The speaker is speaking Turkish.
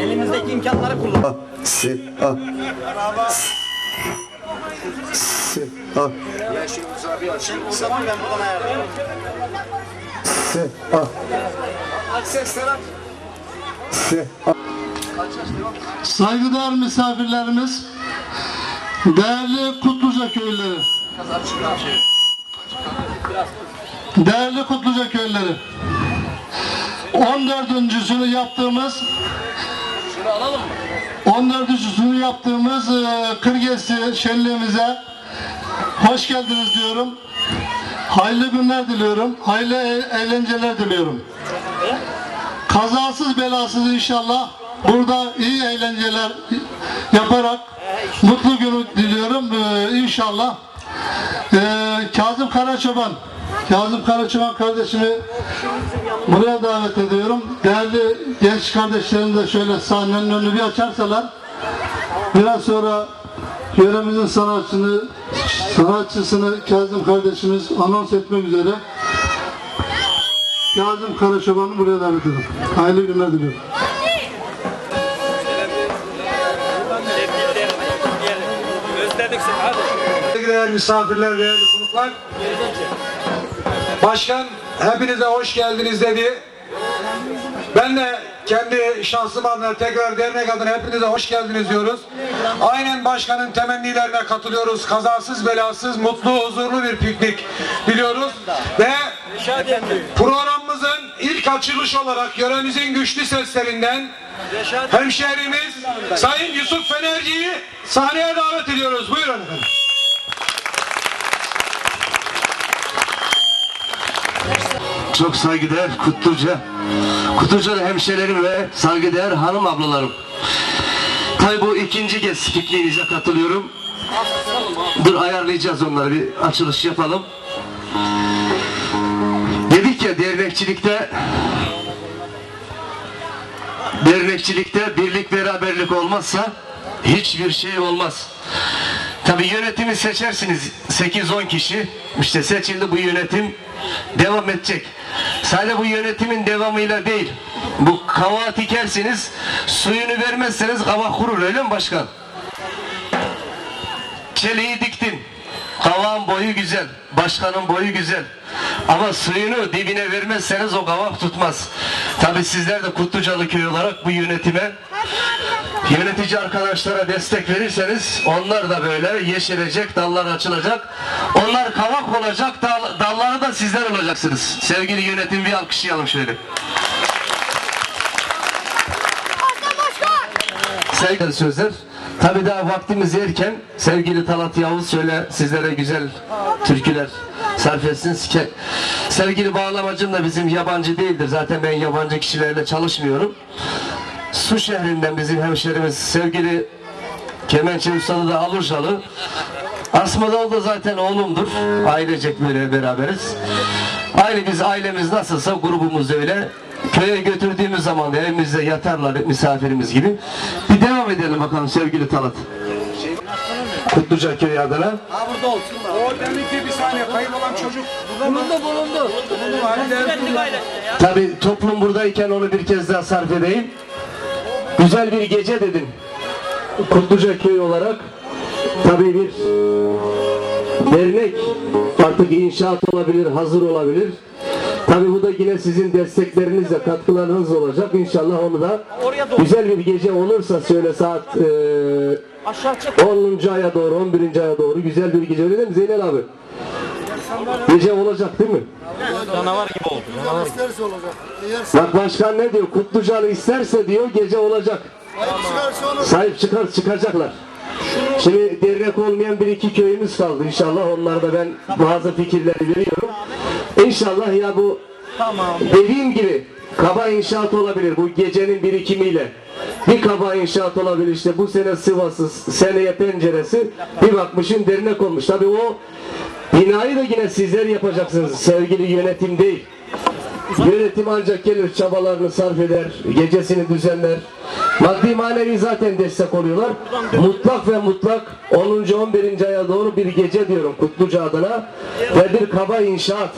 Elimizdeki imkanları kullan. Si. Saygıdeğer misafirlerimiz, değerli Kutluca köylüleri, değerli Kutluca köylüleri, 14.sünü yaptığımız 14.sünü yaptığımız e, Kırgesi şenliğimize hoş geldiniz diyorum. Hayırlı günler diliyorum. Hayırlı e- eğlenceler diliyorum. Kazasız belasız inşallah burada iyi eğlenceler yaparak mutlu günü diliyorum ee, inşallah. Ee, Kazım Karaçoban Kazım Karaçoban kardeşimi buraya davet ediyorum. Değerli genç kardeşlerim de şöyle sahnenin önünü bir açarsalar biraz sonra yöremizin sanatçını sanatçısını Kazım kardeşimiz anons etmek üzere Kazım Karaçoban'ı buraya davet ediyorum. Hayırlı günler diliyorum. Seni hadi. Değerli misafirler, değerli konuklar. Başkan hepinize hoş geldiniz dedi. Ben de kendi şahsım adına tekrar dernek adına hepinize hoş geldiniz diyoruz. Aynen başkanın temennilerine katılıyoruz. Kazasız belasız mutlu huzurlu bir piknik diliyoruz. Ve programımızın ilk açılış olarak yöremizin güçlü seslerinden hemşehrimiz Sayın Yusuf Fenerci'yi sahneye davet ediyoruz. Buyurun efendim. Çok saygıdeğer Kutluca, Kutlucalı hemşehrilerim ve saygıdeğer hanım ablalarım. Tabi bu ikinci kez pikniğinize katılıyorum. Dur ayarlayacağız onları bir açılış yapalım. Dernekçilikte dernekçilikte birlik beraberlik olmazsa hiçbir şey olmaz. Tabi yönetimi seçersiniz 8-10 kişi. İşte seçildi bu yönetim devam edecek. Sadece bu yönetimin devamıyla değil. Bu kavağı dikersiniz suyunu vermezseniz kavak kurur öyle mi başkan? Çeliği diktin. Kavağın boyu güzel. Başkanın boyu güzel. Ama suyunu dibine vermezseniz o kavak tutmaz. Tabi sizler de Kutlucalı köy olarak bu yönetime yönetici arkadaşlara destek verirseniz onlar da böyle yeşerecek, dallar açılacak. Onlar kavak olacak, dal- dalları da sizler olacaksınız. Sevgili yönetim bir alkışlayalım şöyle. Sevgili sözler. Tabi daha vaktimiz erken sevgili Talat Yavuz şöyle sizlere güzel türküler sarf etsin. Sevgili bağlamacım da bizim yabancı değildir. Zaten ben yabancı kişilerle çalışmıyorum. Su şehrinden bizim hemşerimiz sevgili Kemençe Ustalı da Alurşalı. Asmadan da zaten oğlumdur. Ailecek böyle beraberiz. Aynı biz ailemiz nasılsa grubumuz öyle. Köye götürdüğümüz zaman da evimizde yatarlar misafirimiz gibi. Bir devam edelim bakalım sevgili Talat. Kutluca köy adına. O deminki bir saniye kayıp olan çocuk. Bulundu bulundu. Tabi toplum buradayken onu bir kez daha sarf edeyim. Güzel bir gece dedim. Kutluca köy olarak tabi bir dernek artık inşaat olabilir, hazır olabilir. Da yine sizin desteklerinizle, katkılarınız olacak. İnşallah onu da güzel bir gece olursa söyle saat e, Aşağı çık. 10. aya doğru, 11. aya doğru güzel bir gece öyle değil mi Zeynel abi? Gece olacak değil mi? Canavar gibi oldu. Bak başkan ne diyor? Kutlucalı isterse diyor gece olacak. Sahip çıkar çıkacaklar. Şimdi dernek olmayan bir iki köyümüz kaldı inşallah. Onlarda ben bazı fikirleri veriyorum. İnşallah ya bu Tamam. dediğim gibi kaba inşaat olabilir bu gecenin birikimiyle. Bir kaba inşaat olabilir işte bu sene Sivas'ı seneye penceresi bir bakmışın dernek olmuş. Tabii o binayı da yine sizler yapacaksınız sevgili yönetim değil. Yönetim ancak gelir çabalarını sarf eder, gecesini düzenler. Maddi manevi zaten destek oluyorlar. Mutlak ve mutlak 10. 11. aya doğru bir gece diyorum Kutluca adına ve bir kaba inşaat